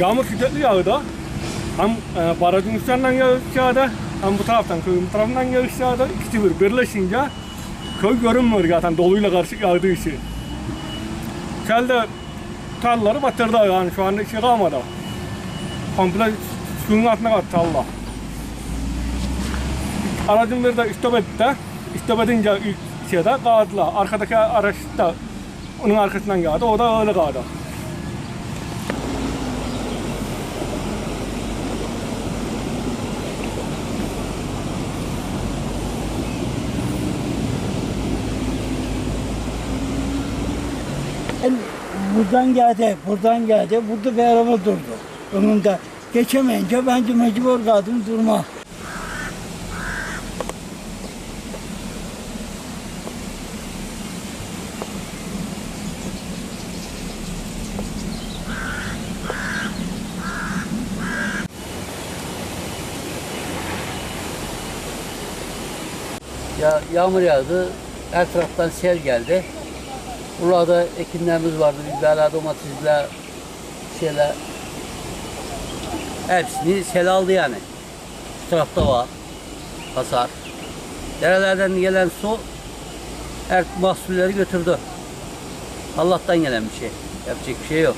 Yağmur şiddetli yağdı. Hem e, barajın üstlerinden yağış yağdı. Hem bu taraftan köyün tarafından yağış yağdı. İkisi bir birleşince köy görünmüyor zaten doluyla karışık yağdığı için. Çelde tarlaları batırdı yani şu anda işe kalmadı. Komple suyun altına kattı tarla. Aracın bir de istop etti. İstop edince ilk şeyde kaldılar. Arkadaki araç da onun arkasından geldi. O da öyle kaldı. El buradan geldi, buradan geldi, burada bir araba durdu önünde. Geçemeyince ben de mecbur kaldım durma. Ya yağmur yağdı, her taraftan sel geldi. Burada ekinlerimiz vardı, biberler, domatesler, şeyler. Hepsini sel aldı yani. Şu tarafta var, hasar. Derelerden gelen su her mahsulleri götürdü. Allah'tan gelen bir şey. Yapacak bir şey yok.